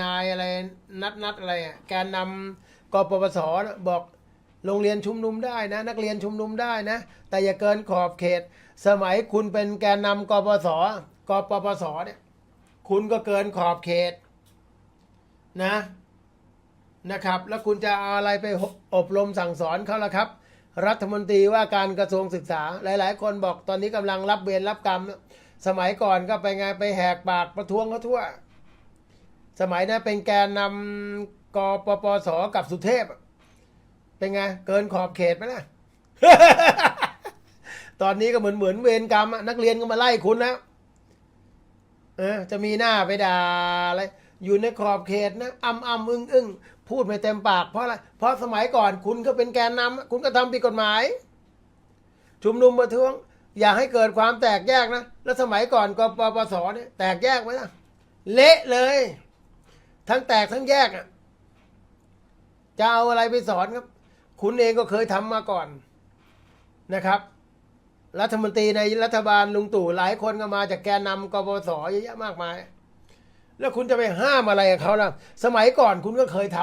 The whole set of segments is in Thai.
นายอะไรนัดนัดอะไรอะแกนนำกปปสบอกโรงเรียนชุมนุมได้นะ นักเรียนชุมนุมได้นะ แต่อย่าเกินขอบเขต สมัยคุณเป็นแกนนำกปปสกปปสเนี่ยคุณก็เกินขอบเขตนะนะครับ แล้วคุณจะเอาอะไรไปอบรมสั่งสอนเขาละครับ รัฐมนตรีว่าการกระทรวงศึกษา หลาย ๆ คนบอกตอนนี้กำลังรับเวรรับกรรม สมัยก่อนก็ไปไงไปแหกปากประท้วงเขาทั่ว สมัยนั้นเป็นแกนนำกปปสกับสุเทพ เป็นไง เกินขอบเขตไหมล่ะตอนนี้ก็เหมือนเหมือนเวรกรรมนักเรียนก็มาไล่คุณแล้วเออจะมีหน้าไปด่าอะไรอยู่ในขอบเขตนะอ้ำอ้ำอึ้งอึ้งพูดไม่เต็มปากเพราะอะไรเพราะสมัยก่อนคุณก็เป็นแกนนำคุณก็ทำผิดกฎหมาย ชุมนุมประท้วง อย่าให้เกิดความแตกแยกนะ แล้วสมัยก่อนกปปสเนี่ยแตกแยกไหมล่ะ เละเลย ทั้งแตกทั้งแยกอะจะเอาอะไรไปสอนครับ คุณเองก็เคยทำมาก่อนนะครับ รัฐมนตรีในรัฐบาลลุงตู่หลายคนก็มาจากแกนนำกปปสเยอะแยะมากมาย แล้วคุณจะไปห้ามอะไรกับเขาล่ะ สมัยก่อนคุณก็เคยท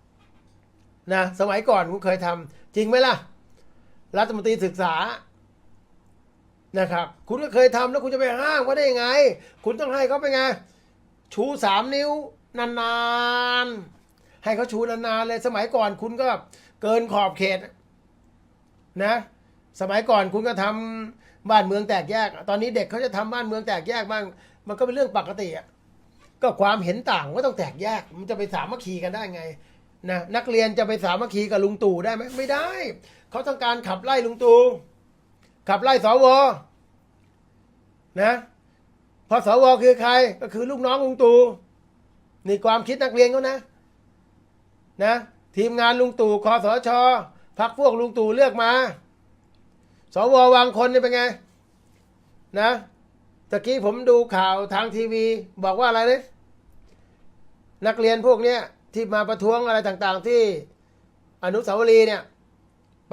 ำนะ สมัยก่อนคุณเคยทำจริงไหมล่ะ รัฐมนตรีศึกษานะครับ คุณก็เคยทำแล้วคุณจะไปห้ามเขาได้ยังไง คุณต้องให้เขาไปไง ชูสามนิ้ว นานๆ ให้เขาชูนานๆเลยสมัยก่อนคุณก็เกินขอบเขตนะ สมัยก่อนคุณก็ทำบ้านเมืองแตกแยก ตอนนี้เด็กเขาจะทำบ้านเมืองแตกแยกบ้างมันก็เป็นเรื่องปกติอะก็ความเห็นต่างก็ต้องแตกแยก มันจะไปสามัคคีกันได้ไงนะนักเรียนจะไปสามัคคีกับลุงตู่ได้ไหมไม่ได้ เขาต้องการขับไล่ลุงตู่ขับไล่สวนะพอสวคือใครก็คือลูกน้องลุงตู่ นี่ความคิดนักเรียนเขานะ นะ ทีมงานลุงตู่คอสชพักพวกลุงตู่เลือกมา สววางคนนี่เป็นไง นะตะกี้ผมดูข่าวทางทีวี บอกว่าอะไรเนะนักเรียนพวกเนี้ยที่มาประท้วงอะไรต่างๆ ที่อนุสาวรีย์เนี่ย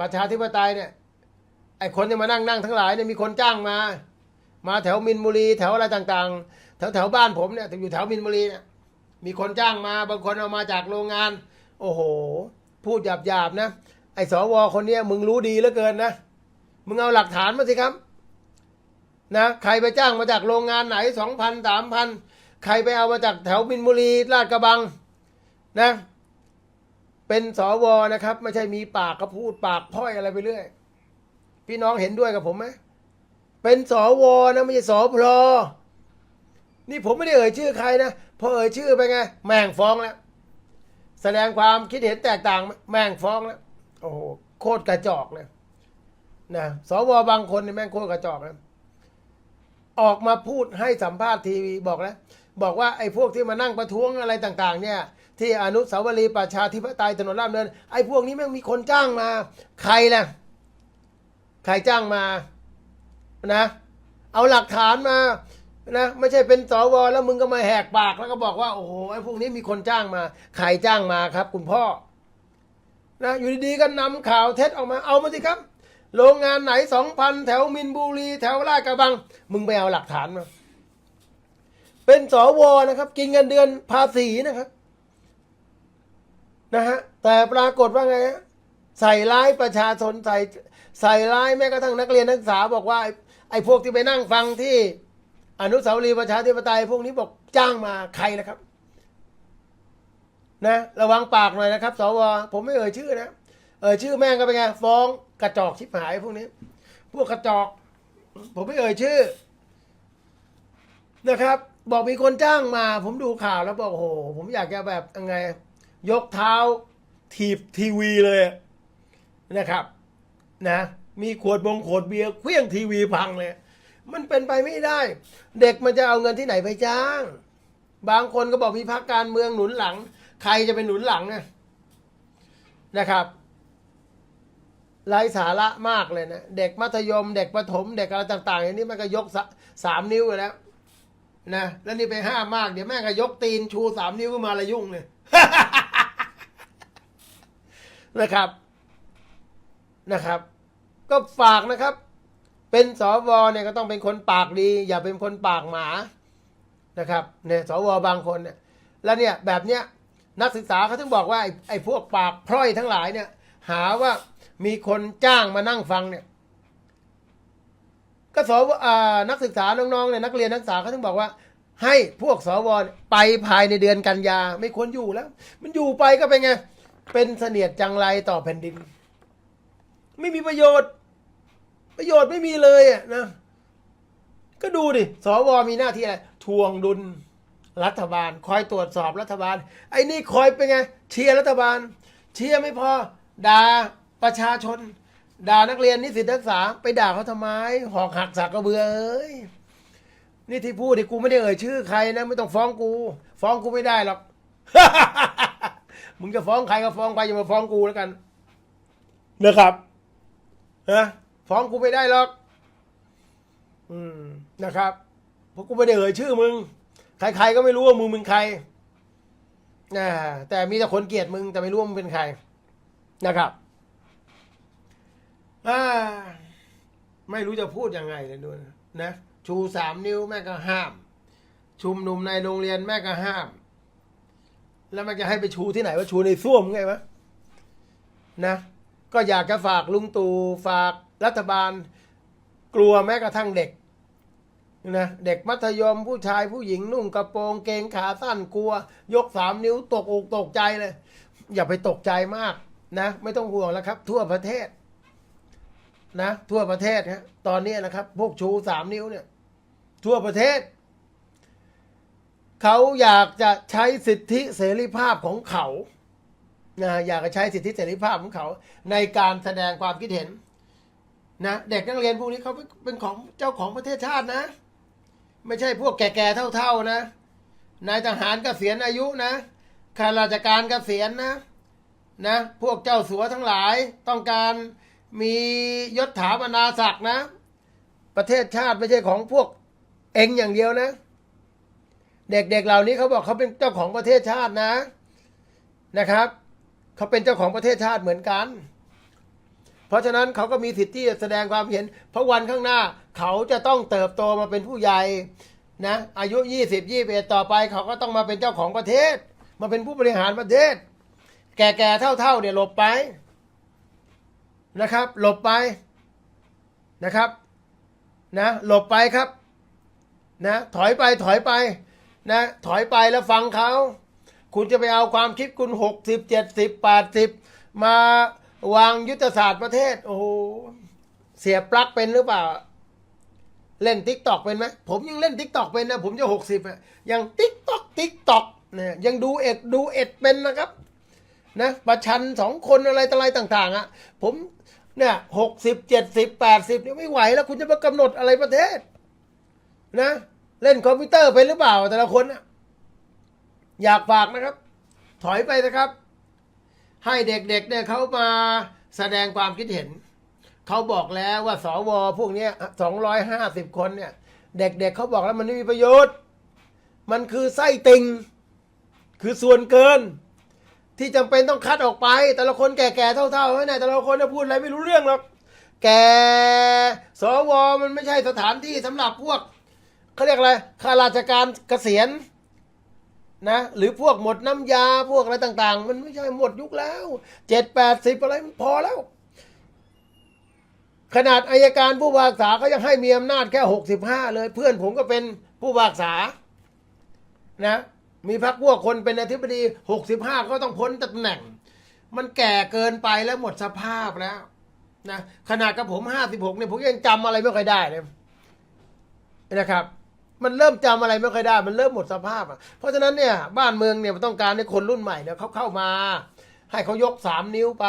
ประชาธิปไตยเนี่ย ไอคนที่มานั่งนั่งทั้งหลายเนี่ยมีคนจ้างมา มาแถวมินบุรี แถวอะไรต่างๆ แถวแถวบ้านผมเนี่ยอยู่แถวมินบุรีเนี่ย มีคนจ้างมาบางคนเอามาจากโรงงาน โอ้โห พูดหยาบๆนะ ไอ้สวคนเนี้ยมึงรู้ดีเหลือเกินนะ มึงเอาหลักฐานมาสิครับ นะใครไปจ้างมาจากโรงงานไหนสองพันสามพันใครไปเอามาจากแถวมินบุรีลาดกระบังนะ เป็นสวนะครับ ไม่ใช่มีปากก็พูดปากพ้อยอะไรไปเรื่อย พี่น้องเห็นด้วยกับผมไหมเป็นสวนะไม่ใช่สพล นี่ผมไม่ได้เอ่ยชื่อใครนะพอเอ่ยชื่อไปไง แม่งฟ้องแล้ว แสดงความคิดเห็นแตกต่างแม่งฟ้องแล้ว โอ้โหโคตรกระจอกเลยนะสวบางคนนี่แม่งโคตรกระจอกนะออกมาพูดให้สัมภาษณ์ทีวีบอกแล้วบอกว่าไอ้พวกที่มานั่งประท้วงอะไรต่าง ๆ เนี่ย ที่อนุสาวรีย์ประชาธิปไตยถนนราชดำเนินไอ้พวกนี้แม่งมีคนจ้างมา ใครล่ะใครจ้างมานะ เอาหลักฐานมา นะไม่ใช่เป็นสวแล้วมึงก็มาแหกปากแล้วก็บอกว่าโอ้โหไอ้พวกนี้มีคนจ้างมาใครจ้างมาครับ คุณพ่อนะอยู่ดีๆก็นำข่าวเท็จออกมาเอามาสิครับ โรงงานไหนสองพันแถวมินบุรี แถวลาดกระบัง มึงไปเอาหลักฐานมาเป็นสวนะครับ กินเงินเดือนภาษีนะครับนะฮะแต่ปรากฏว่าไงฮะใส่ร้ายประชาชนใส่ใส่ร้ายแม้กระทั่งนักเรียนนักศึกษาบอกว่าไอ้พวกที่ไปนั่งฟังที่ อนุสาวรีย์ประชาธิปไตยพวกนี้บอกจ้างมาใครนะครับ นะ ระวังปากหน่อยนะครับสวผมไม่เอ่ยชื่อนะเอ่ยชื่อแม่งก็เป็นไงฟ้องกระจอกชิบหายพวกนี้ พวกกระจอก ผมไม่เอ่ยชื่อ นะครับ บอกมีคนจ้างมา ผมดูข่าวแล้วบอกโอ้โหผมอยากจะแบบยังไง ยกเท้าถีบทีวีเลยนะครับ นะ มีขวดบงขวดเบียร์เคลี้ยงทีวีพังเลย มันเป็นไปไม่ได้ เด็กมันจะเอาเงินที่ไหนไปจ้าง บางคนก็บอกมีพักการเมืองหนุนหลัง ใครจะเป็นหนุนหลังนะนะครับไร้สาระมากเลยนะเด็กมัธยม เด็กประถม เด็กอะไรต่างๆอย่างนี้มันก็ยกสสามนิ้วอยู่แล้วนะแล้วนี่ไปห้ามมากเดี๋ยวแม่ก็ยกตีนชูสามนิ้วขึ้นมาละยุ่งเลยนะครับนะครับ ก็ฝากนะครับ เป็นสวเนี่ยก็ต้องเป็นคนปากดี อย่าเป็นคนปากหมานะครับเนี่ยสวบางคนเนี่ยแล้วเนี่ยแบบเนี้ยนักศึกษาเขาถึงบอกว่าไอ้ไอ้พวกปากพร่อยทั้งหลายเนี่ย หาว่ามีคนจ้างมานั่งฟังเนี่ยก็สวอนักศึกษาน้องๆเนี่ยนักเรียนนักศึกษาเขาถึงบอกว่า ให้พวกสวไปภายในเดือนกันยาไม่ควรอยู่แล้ว มันอยู่ไปก็เป็นไงเป็นเสนียดจังไรต่อแผ่นดิน ไม่มีประโยชน์ ประโยชน์ไม่มีเลยอะนะ ก็ดูดิสวมีหน้าที่อะไรทวงดุลรัฐบาล คอยตรวจสอบรัฐบาล ไอ้นี่คอยเป็นไง เชียร์รัฐบาล เชียร์ไม่พอด่าประชาชน ด่านักเรียนนิสิตนักศึกษาไปด่าเขาทำไม หอกหักสักกระเบือเอ้ยนี่ที่พูดที่กูไม่ได้เอ่ยชื่อใครนะไม่ต้องฟ้องกู ฟ้องกูไม่ได้หรอกมึงจะฟ้องใครก็ฟ้องไปอย่ามาฟ้องกูแล้วกันนะครับนะ ฟ้องกูไม่ได้หรอก อืมนะครับเพราะกูไม่ได้เอ่ยชื่อมึง ใครๆก็ไม่รู้ว่ามึงเป็นใครนะแต่มีแต่คนเกลียดมึงแต่ไม่รู้ว่ามึงเป็นใคร นะครับอ่าไม่รู้จะพูดยังไงเลยด้วยนะ ชูสามนิ้วแม่ก็ห้าม ชุมนุมในโรงเรียนแม่ก็ห้าม แล้วมันจะให้ไปชูที่ไหนว่าชูในส้วมไงวะนะ ก็อยากจะฝากลุงตู่ฝาก รัฐบาลกลัวแม้กระทั่งเด็กนะเด็กมัธยมผู้ชายผู้หญิงนุ่งกระโปรงเกงขาสั้นกลัว ยกสามนิ้วตกอกตกใจเลย อย่าไปตกใจมากนะ ไม่ต้องห่วงแล้วครับ ทั่วประเทศ นะ ทั่วประเทศนะตอนนี้นะครับ พวกชูสามนิ้วเนี่ย ทั่วประเทศ เขาอยากจะใช้สิทธิเสรีภาพของเขานะอยากจะใช้สิทธิเสรีภาพของเขา ในการแสดงความคิดเห็น นะเด็กนักเรียนพวกนี้เขาเป็นของเจ้าของประเทศชาตินะ ไม่ใช่พวกแก่ๆเท่าๆนะนายทหารกเกษียณอายุนะข้าราชการกเกษียณนะนะพวกเจ้าสัวทั้งหลายต้องการมียศถาบรรดาศักดิ์นะ ประเทศชาติไม่ใช่ของพวกเองอย่างเดียวนะ เด็กๆเหล่านี้เขาบอกเขาเป็นเจ้าของประเทศชาตินะนะครับเขาเป็นเจ้าของประเทศชาติเหมือนกัน เพราะฉะนั้นเขาก็มีสิทธิ์ที่จะแสดงความเห็น เพราะวันข้างหน้า เขาจะต้องเติบโตมาเป็นผู้ใหญ่นะอายุ 20 21 ต่อไป เขาก็ต้องมาเป็นเจ้าของประเทศ มาเป็นผู้บริหารประเทศ แก่ๆเท่าๆเนี่ยหลบไปนะครับ หลบไปนะครับนะหลบไปครับนะถอยไปถอยไปนะถอยไปแล้วฟังเขา คุณจะไปเอาความคิดคุณหกสิบเจ็ดสิบแปดสิบมา วางยุทธศาสตร์ประเทศ โอ้โหเสียปลั๊กเป็นหรือเปล่า เล่นทิกตอกเป็นไหมผมยังเล่นทิกตอกเป็นนะผมจะหกสิบอะยังทิกตอกทิกตอกเนี่ยยังดูเอ็ดดูเอ็ดเป็นนะครับนะประชันสองคนอะไรต่ออะไรต่าง ๆอะผมเนี่ยหกสิบเจ็ดสิบแปดสิบเนี่ยไม่ไหวแล้ว คุณจะมากำหนดอะไรประเทศ นะ เล่นคอมพิวเตอร์เป็นหรือเปล่า แต่ละคนน่ะอยากฝากนะครับ ถอยไปนะครับ ให้เด็กๆเนี่ยเขามาแสดงความคิดเห็น เขาบอกแล้วว่าสวพวกนี้สองร้อยห้าสิบคนเนี่ย เด็กๆเเขาบอกแล้วมันไม่มีประโยชน์ มันคือไส้ติ่งคือส่วนเกิน ที่จำเป็นต้องคัดออกไป แต่ละคนแก่ๆเท่าๆไว้ไหนแต่ละคนจะพูดอะไรไม่รู้เรื่องหรอกแกสวมันไม่ใช่สถานที่สำหรับพวกเขาเรียกอะไรข้าราชการเกษียณ นะหรือพวกหมดน้ำยาพวกอะไรต่าง ๆ มันไม่ใช่หมดยุคแล้วเจ็ดแปดสิบอะไรมันพอแล้ว ขนาดอายการผู้พิพากษาเขายังให้มีอำนาจแค่หกสิบห้าเลย เพื่อนผมก็เป็นผู้พิพากษา นะ มีพักพวกคนเป็นอธิบดีหกสิบห้าก็ต้องพ้นตำแหน่ง มันแก่เกินไปแล้วหมดสภาพแล้วนะขนาดกับผมห้าสิบหกเนี่ยผมยังจำอะไรไม่ค่อยได้เลยนะครับ มันเริ่มจำอะไรไม่ค่อยได้ มันเริ่มหมดสภาพอะเพราะฉะนั้นเนี่ยบ้านเมืองเนี่ยมันต้องการให้คนรุ่นใหม่เนี่ยเขาเข้ามา ให้เขายกสามนิ้วไป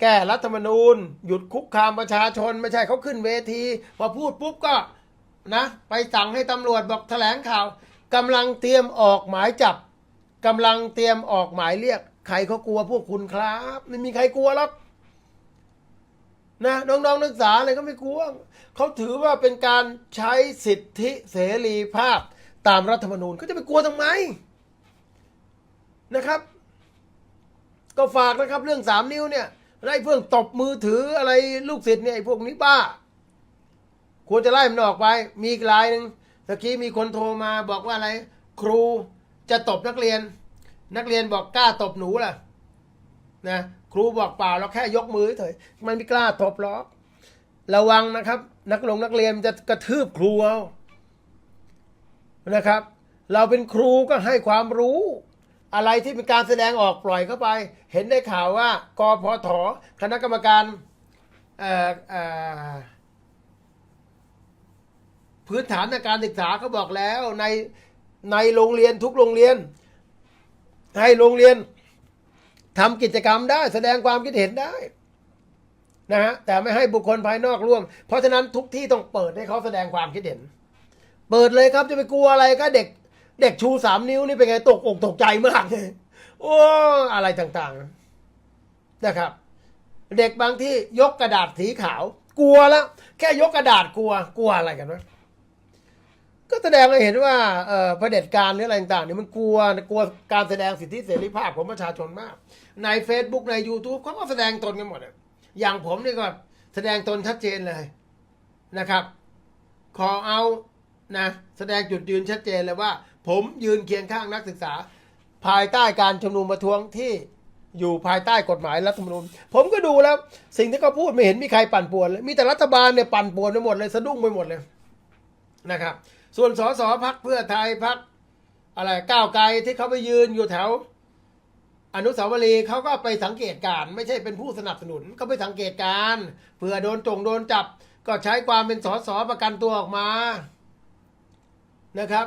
แก้รัฐธรรมนูญ หยุดคุกคามประชาชน ไม่ใช่เขาขึ้นเวที พอพูดปุ๊บก็นะ ไปสั่งให้ตำรวจบอกแถลงข่าวกำลังเตรียมออกหมายจับกำลังเตรียมออกหมายเรียก ใครเขากลัวพวกคุณครับ ไม่มีใครกลัวหรอก นะน้องๆนักศึกษาอะไรก็ไม่กลัวเขาถือว่าเป็นการใช้สิทธิเสรีภาพตามรัฐธรรมนูญเขาจะไปกลัวทำไมนะครับ ก็ฝากนะครับเรื่องสามนิ้วเนี่ยไล่เพื่องตบมือถืออะไรลูกศิษย์เนี่ยไอ้พวกนี้บ้า ควรจะไล่มันออกไป มีอีกรายหนึ่งตะกี้มีคนโทรมาบอกว่าอะไร ครูจะตบนักเรียน นักเรียนบอกกล้าตบหนูล่ะนะ ครูบอกเปล่าเราแค่ยกมือเฉยมันไม่กล้าตบหรอกระวังนะครับ นักลงนักเรียนจะกระทืบครูเอานะครับ เราเป็นครูก็ให้ความรู้ อะไรที่เป็นการแสดงออกปล่อยเข้าไป เห็นได้ข่าวว่ากพทคณะกรรมการพื้นฐานในการศึกษาเขาบอกแล้วในในโรงเรียนทุกโรงเรียน ให้โรงเรียน ทำกิจกรรมได้แสดงความคิดเห็นได้นะฮะแต่ไม่ให้บุคคลภายนอกร่วม เพราะฉะนั้นทุกที่ต้องเปิดให้เขาแสดงความคิดเห็น เปิดเลยครับจะไปกลัวอะไรก็เด็ก เด็กชูสามนิ้วนี่เป็นไงตกอกตกใจมากเลยโอ้อะไรต่างๆนะครับ เด็กบางที่ยกกระดาษสีขาว กลัวแล้วแค่ยกกระดาษกลัวกลัวอะไรกันวะ ก็แสดงให้เห็นว่าเอ่อเผด็จการหรืออะไรต่างๆเนี่ยมันกลัวกลัวการแสดงสิทธิเสรีภาพของประชาชนมาก ใน Facebook ใน YouTube เขาก็แสดงตนกันหมดอะอย่างผมนี่ก็แสดงตนชัดเจนเลยนะครับขอเอานะแสดงจุดยืนชัดเจนเลยว่า ผมยืนเคียงข้างนักศึกษา ภายใต้การชุมนุมประท้วงที่อยู่ภายใต้กฎหมายรัฐธรรมนูญผมก็ดูแล้ว สิ่งที่เขาพูดไม่เห็นมีใครปั่นป่วนเลยมีแต่รัฐบาลเนี่ยปั่นป่วนไปหมดเลยสะดุ้งไปหมดเลยนะครับ ส่วนสสพักเพื่อไทยพักอะไรก้าวไกลที่เขาไปยืนอยู่แถว อนุสาวรีย์เขาก็ไปสังเกตการไม่ใช่เป็นผู้สนับสนุนเขาไปสังเกตการเผื่อโดนจงโดนจับ ก็ใช้ความเป็นสสประกันตัวออกมานะครับ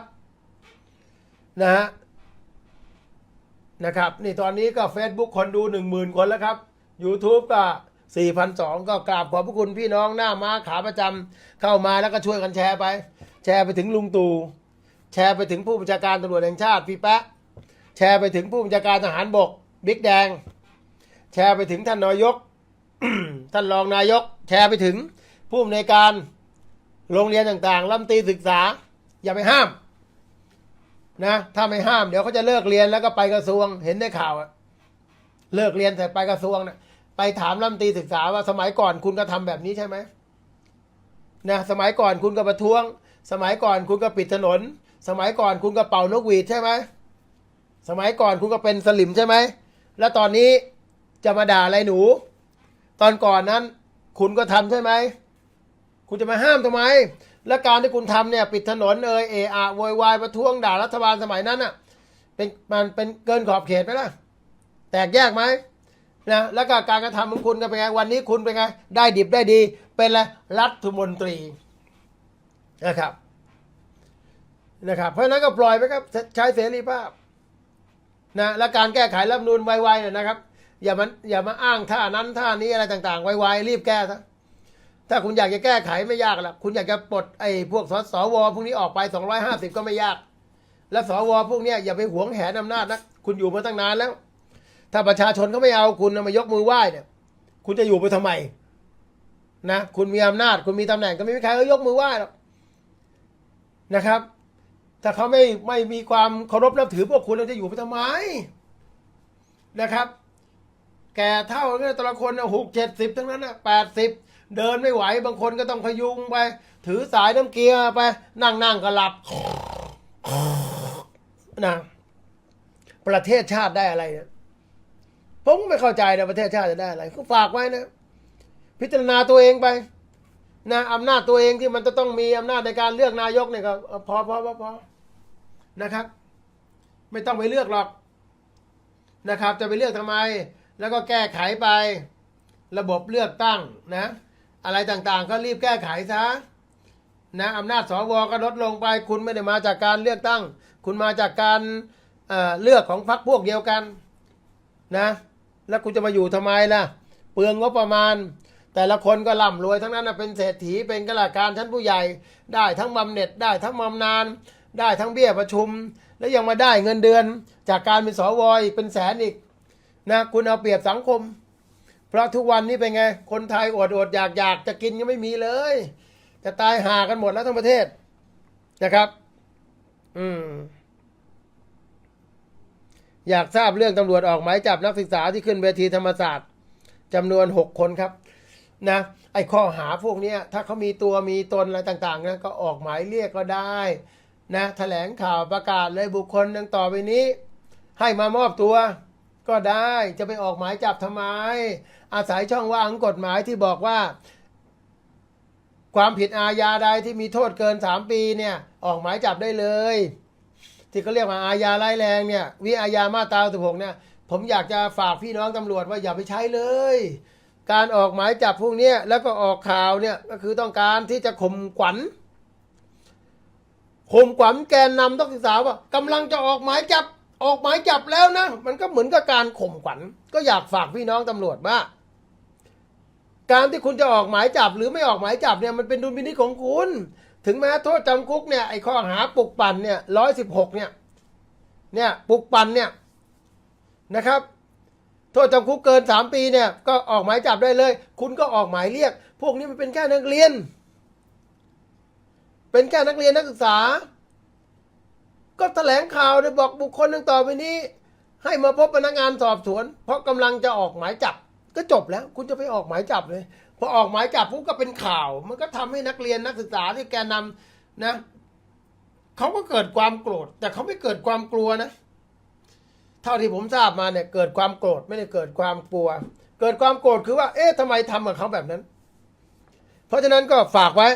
นะฮะนะครับนี่ตอนนี้ก็ Facebook คนดูหนึ่งหมื่นคนแล้วครับ YouTube ก็สี่พันสองก็กราบขอบพระคุณพี่น้องหน้าม้าขาประจำเข้ามาแล้วก็ช่วยกันแชร์ไป แชร์ไปถึงลุงตู่แชร์ไปถึงผู้บัญชาการตำรวจแห่งชาติพี่แป๊ะแชร์ไปถึงผู้บัญชาการทหารบกบิ๊กแดง แชร์ไปถึงท่านนายก ท่านรองนายก แชร์ไปถึงผู้อำนวยการโรงเรียนต่างๆรัมตีศึกษา อย่าไปห้ามนะถ้าไม่ห้ามเดี๋ยวเขาจะเลิกเรียนแล้วก็ไปกระทรวงเห็นได้ข่าวอะเลิกเรียนเสร็จไปกระทรวงนะไปถามรัฐมนตรีศึกษาว่าสมัยก่อนคุณก็ทำแบบนี้ใช่ไหมนะสมัยก่อนคุณก็ประท้วง สมัยก่อนคุณก็ปิดถนน สมัยก่อนคุณก็เป่านกหวีดใช่ไหมสมัยก่อนคุณก็เป็นสลิมใช่ไหม แล้วตอนนี้จะมาด่าอะไรหนู ตอนก่อนนั้น คุณก็ทำใช่ไหม คุณจะมาห้ามทำไม และการที่คุณทำเนี่ยปิดถนนเอยเออะโวยวายประท้วงด่ารัฐบาลสมัยนั้นอะเป็นมันเป็นเกินขอบเขตไหมล่ะ แตกแยกไหมนะแล้วก็การกระทำของคุณก็เป็นไงวันนี้คุณเป็นไง ได้ดิบได้ดี เป็นอะไรรัฐมนตรี นะครับนะครับ เพราะนั้นก็ปล่อยไปครับใช้เสรีภาพนะและการแก้ไขรัฐนูญไวๆเนี่ยนะครับ อย่ามันอย่ามาอ้างท่านั้นท่านี้อะไรต่างๆ ไวๆรีบแก้ซะถ้าคุณอยากจะแก้ไขไม่ยากหรอกคุณอยากจะปลดไอ้พวกสสวพวกนี้ออกไป 250 ก็ไม่ยาก และสวพวกเนี้ยอย่าไปหวงแหนอำนาจนะคุณอยู่มาตั้งนานแล้ว ถ้าประชาชนเขาไม่เอาคุณมายกมือไหว้เนี่ยคุณจะอยู่ไปทำไมนะคุณมีอำนาจ คุณมีตำแหน่งก็ไม่มีใครเขายกมือไหว้หรอก นะครับ ถ้าเขาไม่ไม่มีความเคารพนับถือพวกคุณเราจะอยู่ไปทำไมนะครับ แก่เท่ากันแต่ละคนหกเจ็ดสิบทั้งนั้นนะแปดสิบเดินไม่ไหวบางคนก็ต้องพยุงไป ถือสายน้ำเกลือไป นั่งนั่งก็หลับนะประเทศชาติได้อะไรเนี่ยผมก็ไม่เข้าใจนะประเทศชาติจะได้อะไรก็ฝากไว้นะ พิจารณาตัวเองไป นะอำนาจตัวเองที่มันจะต้องมีอำนาจในการเลือกนายกเนี่ยก็พอพอพอพอนะครับ ไม่ต้องไปเลือกหรอกนะครับ จะไปเลือกทำไม แล้วก็แก้ไขไป ระบบเลือกตั้งนะ อะไรต่างๆ ก็รีบแก้ไขซะนะอำนาจสวก็ลดลงไป คุณไม่ได้มาจากการเลือกตั้ง คุณมาจากการเเลือกของพรรคพวกเดียวกันนะ แล้วคุณจะมาอยู่ทำไมล่ะ เปลืองงบประมาณ แต่ละคนก็ร่ำรวยทั้งนั้นนะเป็นเศรษฐีเป็นข้าราชการชั้นผู้ใหญ่ ได้ทั้งบำเหน็จได้ทั้งบำนาญได้ทั้งเบี้ยประชุม แล้วยังมาได้เงินเดือน จากการเป็นสวอีกเป็นแสนอีกนะคุณเอาเปรียบสังคม เพราะทุกวันนี้เป็นไง คนไทยอดอดอยากอยากจะกินก็ไม่มีเลย จะตายหากันหมดแล้วทั้งประเทศนะครับ อืมอยากทราบเรื่องตำรวจออกหมายจับนักศึกษาที่ขึ้นเวทีธรรมศาสตร์จำนวนหกคนครับ นะไอ้ข้อหาพวกนี้ถ้าเขามีตัวมีตนอะไรต่างๆนะก็ออกหมายเรียกก็ได้นะแถลงข่าวประกาศเลยบุคคลดังต่อไปนี้ ให้มามอบตัวก็ได้จะไปออกหมายจับทำไม อาศัยช่องว่างกฎหมายที่บอกว่า ความผิดอาญาใดที่มีโทษเกิน 3 ปีเนี่ยออกหมายจับได้เลย ที่เขาเรียกว่าอาญาร้ายแรงเนี่ยวิอาญามาตรา16เนี่ยผมอยากจะฝากพี่น้องตำรวจว่าอย่าไปใช้เลย การออกหมายจับพวกนี้แล้วก็ออกข่าวเนี่ยก็คือต้องการที่จะข่มขวัญข่มขวัญแกนนำต้องศึกษาว่ากำลังจะออกหมายจับออกหมายจับแล้วนะ มันก็เหมือนกับการข่มขวัญก็อยากฝากพี่น้องตำรวจว่าการที่คุณจะออกหมายจับหรือไม่ออกหมายจับเนี่ยมันเป็นดุลพินิจของคุณ ถึงแม้โทษจำคุกเนี่ยไอ้ข้อหาปลุกปั่นเนี่ยร้อยสิบหกเนี่ยเนี่ยปลุกปั่นเนี่ยนะครับ โทษจำคุกเกินสามปีเนี่ยก็ออกหมายจับได้เลย คุณก็ออกหมายเรียก พวกนี้มันเป็นแค่นักเรียน เป็นแค่นักเรียนนักศึกษา ก็แถลงข่าวเลยบอกบุคคลดังต่อไปนี้ ให้มาพบพนักงานสอบสวน เพราะกำลังจะออกหมายจับ ก็จบแล้ว คุณจะไปออกหมายจับเลยพอออกหมายจับปุ๊บก็เป็นข่าว มันก็ทำให้นักเรียนนักศึกษาที่แกนนำนะเขาก็เกิดความโกรธ แต่เขาไม่เกิดความกลัวนะ เท่าที่ผมทราบมาเนี่ยเกิดความโกรธไม่ได้เกิดความกลัว เกิดความโกรธคือว่า เอ๊ะทำไมทำกับเขาแบบนั้น เพราะฉะนั้นก็ฝากไว้